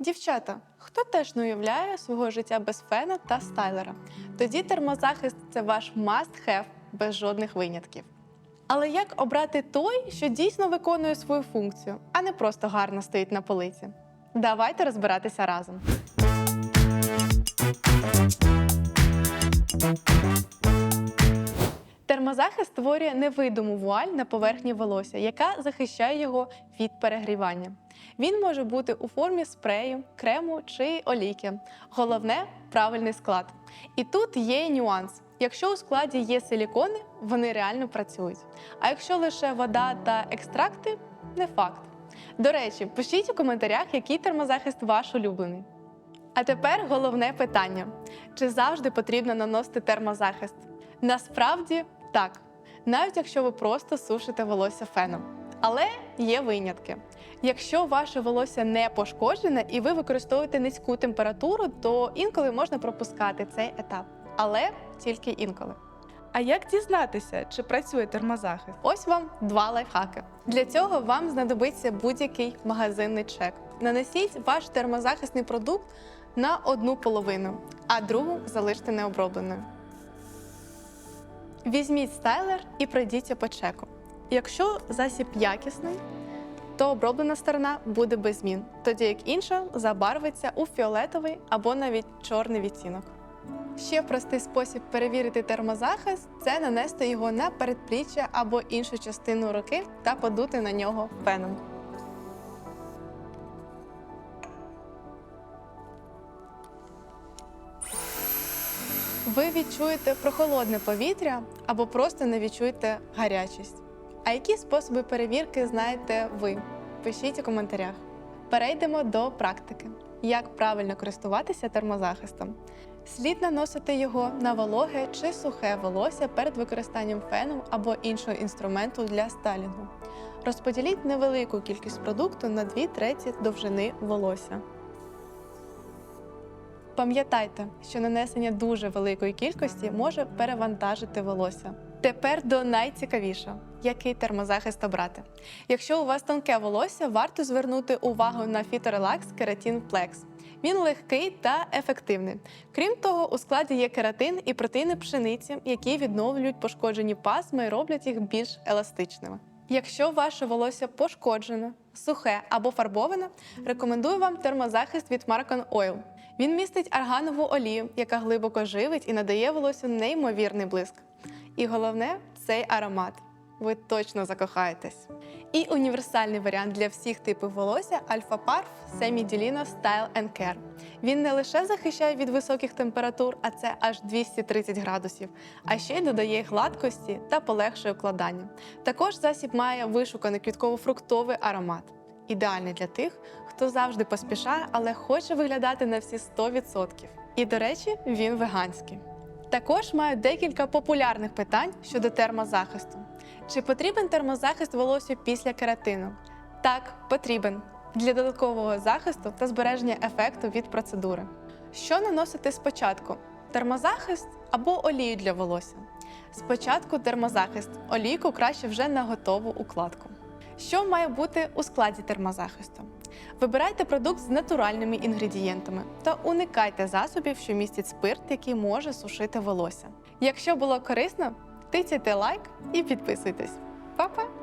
Дівчата, хто теж не уявляє свого життя без фена та стайлера? Тоді термозахист це ваш must-have без жодних винятків. Але як обрати той, що дійсно виконує свою функцію, а не просто гарно стоїть на полиці? Давайте розбиратися разом. Термозахист створює невидиму вуаль на поверхні волосся, яка захищає його від перегрівання. Він може бути у формі спрею, крему чи олійки. Головне правильний склад. І тут є нюанс. Якщо у складі є силікони, вони реально працюють. А якщо лише вода та екстракти не факт. До речі, пишіть у коментарях, який термозахист ваш улюблений. А тепер головне питання: чи завжди потрібно наносити термозахист? Насправді так, навіть якщо ви просто сушите волосся феном. Але є винятки. Якщо ваше волосся не пошкоджене і ви використовуєте низьку температуру, то інколи можна пропускати цей етап. Але тільки інколи. А як дізнатися, чи працює термозахист? Ось вам два лайфхаки. Для цього вам знадобиться будь-який магазинний чек. Нанесіть ваш термозахисний продукт на одну половину, а другу залиште необробленою. Візьміть стайлер і пройдіться по чеку. Якщо засіб якісний, то оброблена сторона буде без змін, тоді як інша забарвиться у фіолетовий або навіть чорний відтінок. Ще простий спосіб перевірити термозахист це нанести його на передпліччя або іншу частину руки та подути на нього феном. Ви відчуєте прохолодне повітря або просто не відчуєте гарячість. А які способи перевірки знаєте ви? Пишіть у коментарях. Перейдемо до практики. Як правильно користуватися термозахистом? Слід наносити його на вологе чи сухе волосся перед використанням фену або іншого інструменту для стайлінгу. Розподіліть невелику кількість продукту на 2 треті довжини волосся. Пам'ятайте, що нанесення дуже великої кількості може перевантажити волосся. Тепер до найцікавішого який термозахист обрати. Якщо у вас тонке волосся, варто звернути увагу на Phytorelax Keratin Plex. Він легкий та ефективний. Крім того, у складі є кератин і протеїни пшениці, які відновлюють пошкоджені пасми і роблять їх більш еластичними. Якщо ваше волосся пошкоджене, сухе або фарбоване, рекомендую вам термозахист від Marcon Oil. Він містить арганову олію, яка глибоко живить і надає волосю неймовірний блиск. І головне цей аромат. Ви точно закохаєтесь. І універсальний варіант для всіх типів волосся Parf Semi Dilino Style and Care. Він не лише захищає від високих температур, а це аж 230 градусів, а ще й додає гладкості та полегшує укладання. Також засіб має вишуканий квітково-фруктовий аромат. Ідеальний для тих, хто завжди поспішає, але хоче виглядати на всі 100%. І, до речі, він веганський. Також маю декілька популярних питань щодо термозахисту. Чи потрібен термозахист волосся після кератину? Так, потрібен для додаткового захисту та збереження ефекту від процедури. Що наносити спочатку? Термозахист або олію для волосся. Спочатку термозахист, олійку краще вже на готову укладку. Що має бути у складі термозахисту? Вибирайте продукт з натуральними інгредієнтами та уникайте засобів, що містять спирт, який може сушити волосся. Якщо було корисно, тицяйте лайк і підписуйтесь. Па-па!